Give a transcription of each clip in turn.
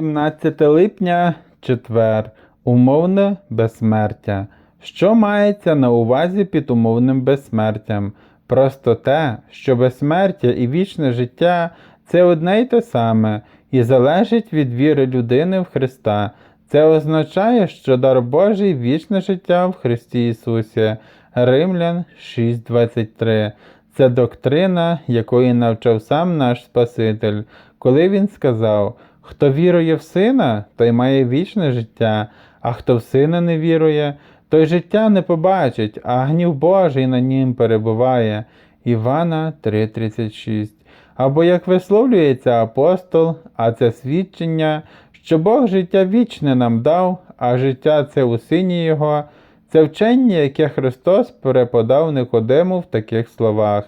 17 липня, четвер. Умовне безсмертя. Що мається на увазі під умовним безсмертям? Просто те, що безсмертя і вічне життя це одне й те саме, і залежить від віри людини в Христа. Це означає, що дар Божий вічне життя в Христі Ісусі. Римлян 6.23. Це доктрина, якої навчав сам наш Спаситель, коли він сказав: Хто вірує в сина, той має вічне життя, а хто в сина не вірує, той життя не побачить, а гнів Божий на нім перебуває. Івана 3:36. Або як висловлюється апостол, а це свідчення, що Бог життя вічне нам дав, а життя це у сині Його. Це вчення, яке Христос переподав Никодиму в таких словах.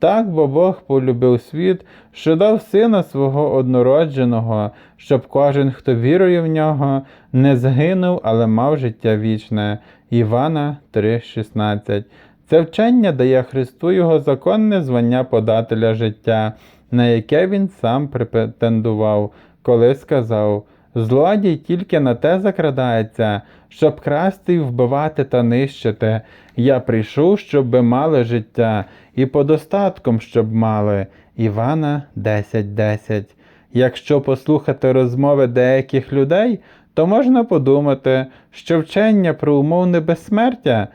Так, бо Бог полюбив світ, що дав сина свого однородженого, щоб кожен, хто вірує в нього, не згинув, але мав життя вічне. Івана 3,16. Це вчення дає Христу його законне звання подателя життя, на яке він сам претендував, коли сказав. Злодій тільки на те закрадається, щоб красти вбивати та нищити. Я прийшов, щоб мали життя, і подостатком, щоб мали. Івана 10.10. Якщо послухати розмови деяких людей, то можна подумати, що вчення про умовне безсмертя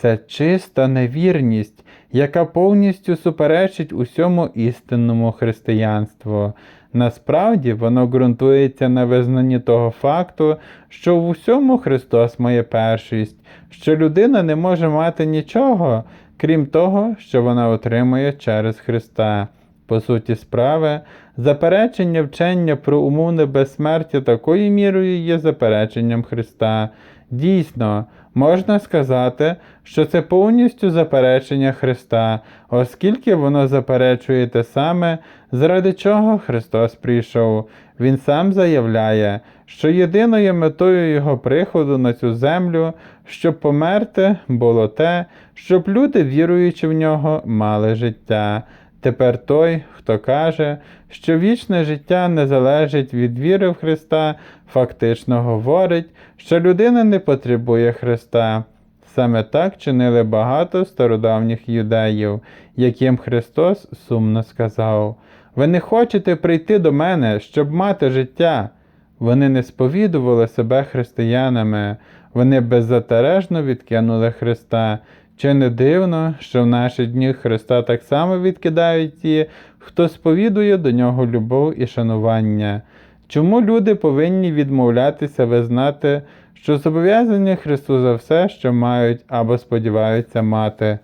це чиста невірність, яка повністю суперечить усьому істинному християнству. Насправді воно ґрунтується на визнанні того факту, що в усьому Христос має першість, що людина не може мати нічого, крім того, що вона отримує через Христа. По суті справи, заперечення вчення про умовне безсмертя такою мірою є запереченням Христа. Дійсно, можна сказати, що це повністю заперечення Христа, оскільки воно заперечує те саме, заради чого Христос прийшов. Він сам заявляє, що єдиною метою Його приходу на цю землю, щоб померти, було те, щоб люди, віруючи в нього, мали життя. Тепер той, хто каже, що вічне життя не залежить від віри в Христа, фактично говорить, що людина не потребує Христа. Саме так чинили багато стародавніх юдеїв, яким Христос сумно сказав: Ви не хочете прийти до мене, щоб мати життя. Вони не сповідували себе християнами, вони беззатережно відкинули Христа. Чи не дивно, що в наші дні Христа так само відкидають ті, хто сповідує до нього любов і шанування? Чому люди повинні відмовлятися визнати, що зобов'язані Христу за все, що мають або сподіваються мати?